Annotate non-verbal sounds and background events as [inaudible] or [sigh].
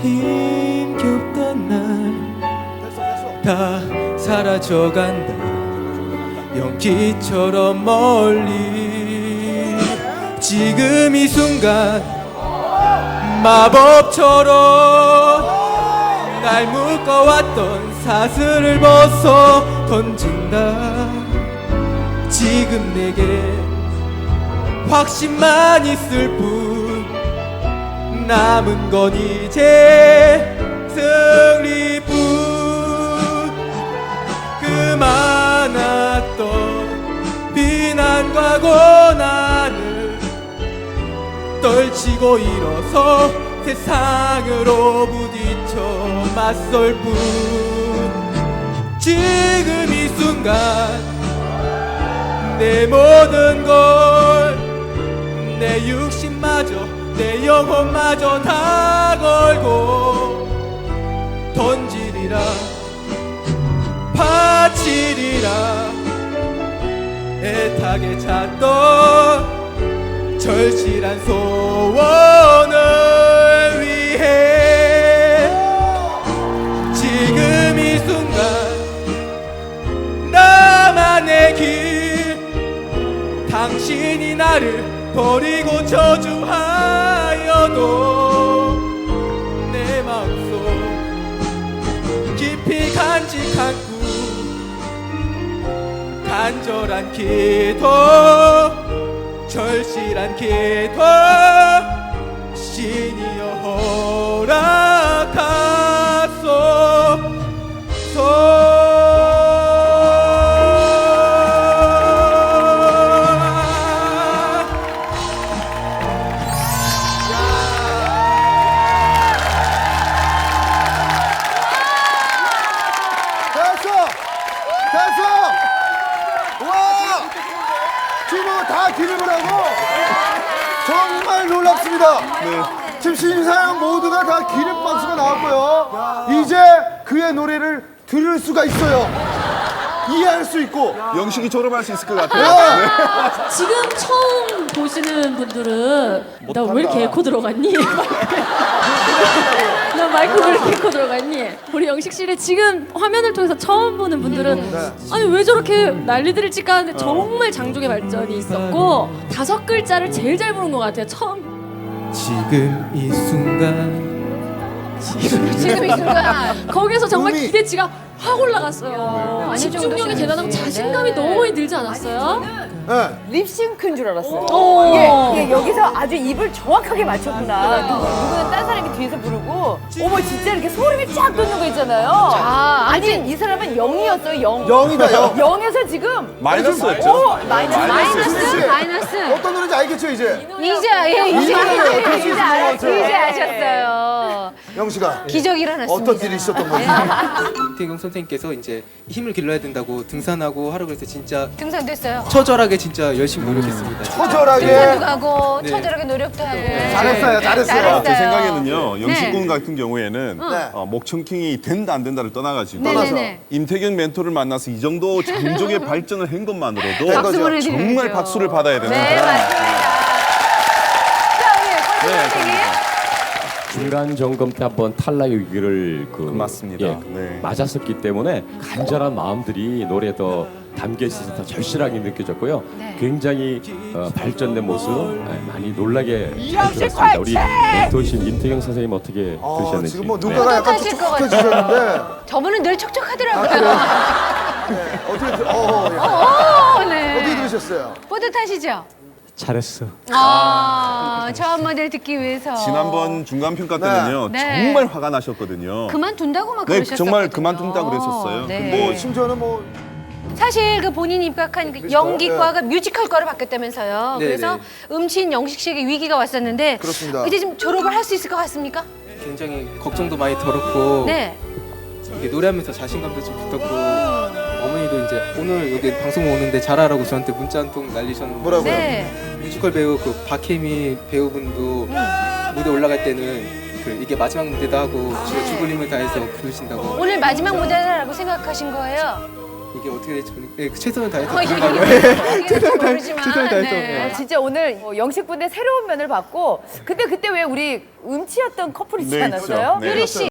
힘겹던 날 다 사라져간다. 연기처럼 멀리 지금 이 순간 마법처럼 날 묶어왔던 사슬을 벗어 던진다. 지금 내게 확신만 있을 뿐 남은 건 이제 승리뿐. 그 많았던 비난과 고난을 떨치고 일어서 세상으로 부딪혀 맞설 뿐. 지금 이 순간 내 모든 걸 내 육신마저 내 영혼마저 다 걸고 던지리라 바치리라. 애타게 찾던 절실한 소원을 위해 지금 이 순간 나만의 길 당신이 나를 버리고 저주하여도 내 마음속 깊이 간직한 꿈 간절한 기도 절실한 기도 신이여 허락 정말 놀랍습니다. 지금 심사위원 모두가 다 기립 박수가 나왔고요. 이제 그의 노래를 들을 수가 있어요. 이해할 수 있고. 영식이 졸업할 수 있을 것 같아요. 야! 지금 처음 보시는 분들은 나 왜 이렇게 에코 들어갔니? [laughs] 왜 이렇게 에코 들어갔니? 우리 영식 씨를 지금 화면을 통해서 처음 보는 분들은 네. 아니 왜 저렇게 난리들을 칠까 하는데 정말 장족의 발전이 있었고 다섯 글자를 제일 잘 부른 것 같아요. 처음. 지금 이 순간. 지금 이 순간. 거기서 정말 기대치가 확 올라갔어요. 정도 집중력이. 대단하고 자신감이 네. 너무 많이 들지 않았어요? 네. 립싱크인 줄 알았어요. 어. 이게, 이게 여기서 아주 입을 정확하게 맞췄구나. 누구, 누구는 딴 사람이 뒤에서 부르고, 어머, 진짜 이렇게 소름이 쫙 돋는 거 있잖아요. 아니, 이 사람은 영이었어요, 영. 영이다, 영. [laughs] 영에서 지금. 마이너스였죠. 오, 마이너스. 마이너스. 마이너스. 어떤 노래인지 알겠죠, 이제? 이제, 예, 이제, 수 이제 있을 것 알았-. 이제 아셨어요. 영식아. 기적이 일어났습니다. 어떤 일이 있었던 건지. [laughs] 태경 선생님께서 이제 힘을 길러야 된다고 등산하고 하라고 해서 진짜 등산 됐어요. 처절하게 진짜 열심히 노력했습니다. 등산도 처절하게. 가고, 네. 처절하게 노력도 하고. 잘했어요, 잘했어요. 잘했어요. 제 생각에는요, 영식군 네. 같은 경우에는 네. 어, 목청킹이 된다 안 된다를 떠나가지고 네네네. 임태경 멘토를 만나서 이 정도 장족의 [laughs] 발전을 한 것만으로도. 박수 보내드려야죠. 정말 박수를 받아야 되는 네, 사람. 맞습니다. 자, 우리 권 네, 선생님. 중간 점검 때 한번 탈락 위기를 그 맞습니다. 예, 네. 맞았었기 때문에 간절한 마음들이 노래에 더 담겨 있어서 더 절실하게 느껴졌고요. 네. 굉장히 어, 발전된 모습 예, 많이 놀라게 잘 들었습니다. 우리 멘토신 임태경 선생님 어떻게 아, 들으셨는지. 지금 뭐 네. 눈가가 약간 뿌듯하실 것 촉촉해지셨는데. 저분은 늘 촉촉하더라고요. [laughs] 네. 어떻게, 들- 어, 어, 예. 어, 네. 어떻게 들으셨어요? 뿌듯하시죠? 잘했어. 아, 저 한마디를 듣기 위해서. 지난번 중간 평가 때는요, 네. 정말 화가 나셨거든요. 그만둔다고 막 네, 그러셨어요. 정말 그만둔다고 그랬었어요. 네. 뭐, 심지어는 뭐. 사실 그 본인이 입학한 그. 연기과가 뮤지컬과로 바뀌었다면서요. 네, 그래서 네. 음치인 영식 씨에게 위기가 왔었는데 그렇습니다. 이제 좀 졸업을 할 수 있을 것 같습니까? 굉장히 걱정도 많이 덜었고 네. 이렇게 노래하면서 자신감도 좀 붙었고 어머니도 이제 오늘 여기 방송 오는데 잘하라고 저한테 문자 한 통 날리셨는데 뭐라고요? 네. 뮤지컬 배우 그 박혜미 배우분도 무대 올라갈 때는 그 이게 마지막 무대다 하고 진짜 죽을 힘을 다해서 부르신다고 오늘 마지막 무대라고 생각하신 거예요? 이게 어떻게 될지 모르- 네, 최선을 다해서 어, [laughs] 최선을 다해 모르지만. 최선을 다해서 네. 네. 어, 진짜 오늘 뭐 영식군의 새로운 면을 봤고 근데 그때 왜 우리 음치였던 커플 있지 네, 않았어요? 있죠. 네. 유리 씨